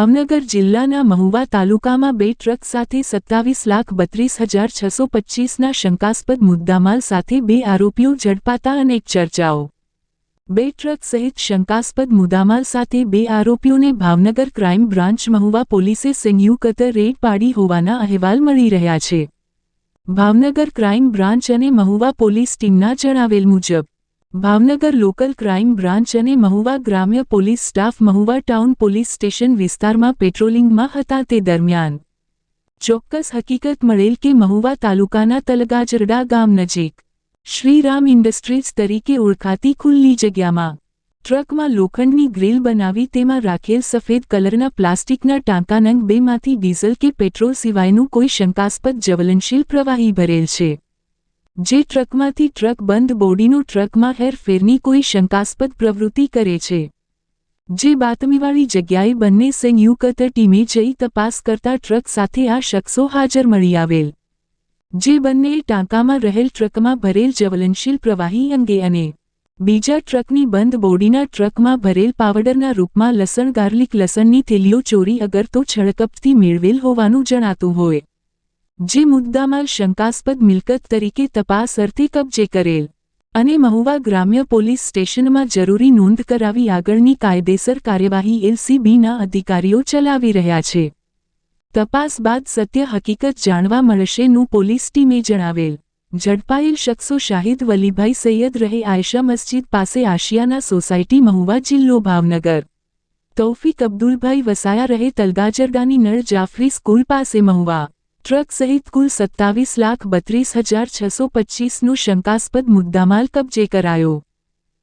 ભાવનગર જિલ્લાના મહુવા તાલુકામાં બે ટ્રક સાથે સત્તાવીસ લાખ બત્રીસ હજાર છસો પચ્ચીસના શંકાસ્પદ મુદ્દામાલ સાથે બે આરોપીઓ ઝડપાતા અનેક ચર્ચાઓ. બે ટ્રક સહિત શંકાસ્પદ મુદ્દામાલ સાથે બે આરોપીઓને ભાવનગર ક્રાઇમ બ્રાન્ચ મહુવા પોલીસે સંયુક્ત રેડ પાડી હોવાના અહેવાલ મળી રહ્યા છે. ભાવનગર ક્રાઇમ બ્રાન્ચ અને મહુવા પોલીસ ટીમના જણાવેલ મુજબ ભાવનગર લોકલ ક્રાઇમ બ્રાન્ચ અને મહુવા ગ્રામ્ય police staff Mahuva town police station વિસ્તારમાં પેટ્રોલિંગમાં હતા તે દરમિયાન ચોક્કસ હકીકત મળેલ કે મહુવા તાલુકાના તલગાજરડા ગામ નજીક શ્રીરામ ઇન્ડસ્ટ્રીઝ તરીકે ઓળખાતી ખુલ્લી જગ્યામાં ટ્રકમાં લોખંડની ગ્રીલ બનાવી તેમાં રાખેલ સફેદ કલરના પ્લાસ્ટિકના ટાંકા નંગ બેમાંથી ડીઝલ કે પેટ્રોલ સિવાયનું કોઈ શંકાસ્પદ જ્વલનશીલ પ્રવાહી ભરેલ છે. જે ટ્રકમાંથી ટ્રક બંધ બોડીનું ટ્રકમાં હેરફેરની કોઈ શંકાસ્પદ પ્રવૃત્તિ કરે છે. જે બાતમીવાળી જગ્યાએ બંને સંયુક્ત ટીમે જઈ તપાસ કરતા ટ્રક સાથે આ શખ્સો હાજર મળી આવેલ. જે બંને ટાંકામાં રહેલ ટ્રકમાં ભરેલ જ્વલનશીલ પ્રવાહી અંગે અને બીજા ટ્રકની બંધ બોડીના ટ્રકમાં ભરેલ પાવડરના રૂપમાં લસણ ગાર્લિક લસણની થેલીઓ ચોરી અગર તો છળકપથી મેળવેલ હોવાનું જણાતું હોય. જે મુદ્દામાલ શંકાસ્પદ મિલકત તરીકે તપાસ અર્થે કબજે કરેલ અને મહુવા ગ્રામ્ય પોલીસ સ્ટેશનમાં જરૂરી નોંધ કરાવી આગળની કાયદેસર કાર્યવાહી એલસીબીના અધિકારીઓ ચલાવી રહ્યા છે. તપાસ બાદ સત્ય હકીકત જાણવા મળશેનું પોલીસ ટીમે જણાવેલ. ઝડપાયેલ શખ્સો શાહિદ વલીભાઈ સૈયદ રહે આયશા મસ્જિદ પાસે આશિયાના સોસાયટી મહુવા જિલ્લો ભાવનગર. તૌફિક અબ્દુલભાઈ વસાયા રહે તલગાજરડાની નળ જાફરી સ્કૂલ પાસે મહુવા. ટ્રક સહિત કુલ સત્તાવીસ લાખ બત્રીસ હજાર છસો પચ્ચીસનું શંકાસ્પદ મુદ્દામાલ કબજે કરાયો.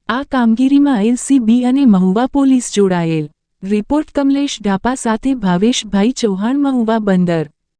આ કામગીરીમાં એલસીબી અને મહુવા પોલીસ જોડાયેલ. રિપોર્ટ કમલેશ ઢાપા સાથે ભાવેશભાઈ ચૌહાણ મહુવા બંદર.